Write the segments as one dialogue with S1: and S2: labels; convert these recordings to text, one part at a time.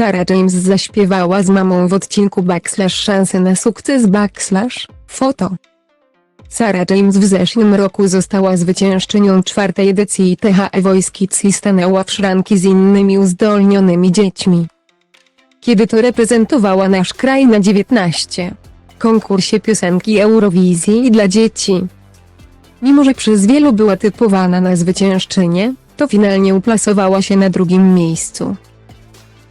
S1: Sarah James zaśpiewała z mamą w odcinku Backslash Szanse na sukces Backslash, foto. Sarah James w zeszłym roku została zwyciężczynią czwartej edycji THE Voice Kids i stanęła w szranki z innymi uzdolnionymi dziećmi. Kiedy to reprezentowała nasz kraj na 19 konkursie piosenki Eurowizji dla dzieci. Mimo że przez wielu była typowana na zwyciężczynię, to finalnie uplasowała się na drugim miejscu.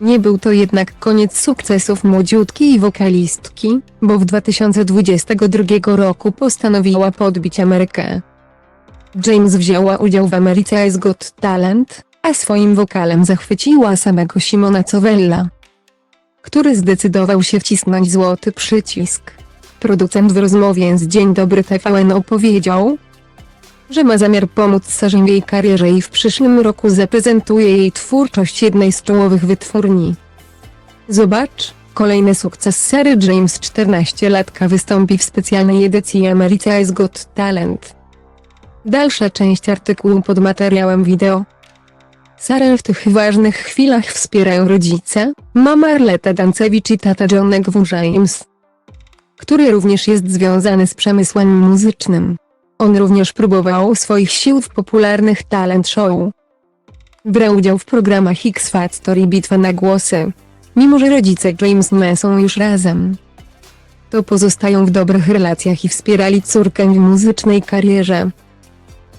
S1: Nie był to jednak koniec sukcesów młodziutkiej wokalistki, bo w 2022 roku postanowiła podbić Amerykę. James wzięła udział w America's Got Talent, a swoim wokalem zachwyciła samego Simona Covella, który zdecydował się wcisnąć złoty przycisk. Producent w rozmowie z Dzień Dobry TVN opowiedział, że ma zamiar pomóc Sarze w jej karierze i w przyszłym roku zaprezentuje jej twórczość jednej z czołowych wytwórni. Zobacz, kolejny sukces Sary James 14-latka wystąpi w specjalnej edycji America's Got Talent. Dalsza część artykułu pod materiałem wideo. Sarę w tych ważnych chwilach wspierają rodzice, mama Arleta Dancewicz i tata Johnek W. James, który również jest związany z przemysłem muzycznym. On również próbował swoich sił w popularnych talent show. Brał udział w programach X Factor i Bitwa na głosy. Mimo że rodzice James nie są już razem, to pozostają w dobrych relacjach i wspierali córkę w muzycznej karierze.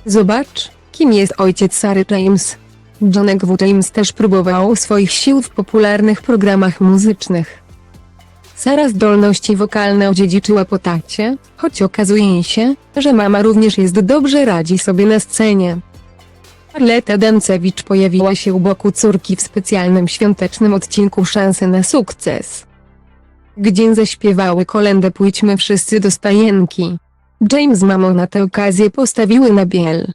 S1: Zobacz, kim jest ojciec Sary James. Johnek W. James też próbował swoich sił w popularnych programach muzycznych. Sara zdolności wokalne odziedziczyła po tacie, choć okazuje się, że mama również jest dobrze radzi sobie na scenie. Arleta Dancewicz pojawiła się u boku córki w specjalnym świątecznym odcinku Szanse na sukces. Gdzie zaśpiewały kolendę Pójdźmy wszyscy do stajenki. James z mamą na tę okazję postawiły na biel.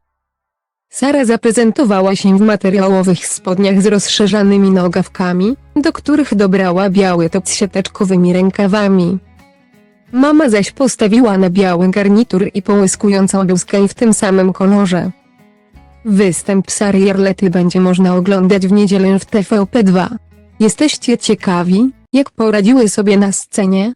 S1: Sara zaprezentowała się w materiałowych spodniach z rozszerzanymi nogawkami, do których dobrała biały top z siateczkowymi rękawami. Mama zaś postawiła na biały garnitur i połyskującą bluzkę w tym samym kolorze. Występ Sary i Arlety będzie można oglądać w niedzielę w TVP2. Jesteście ciekawi, jak poradziły sobie na scenie?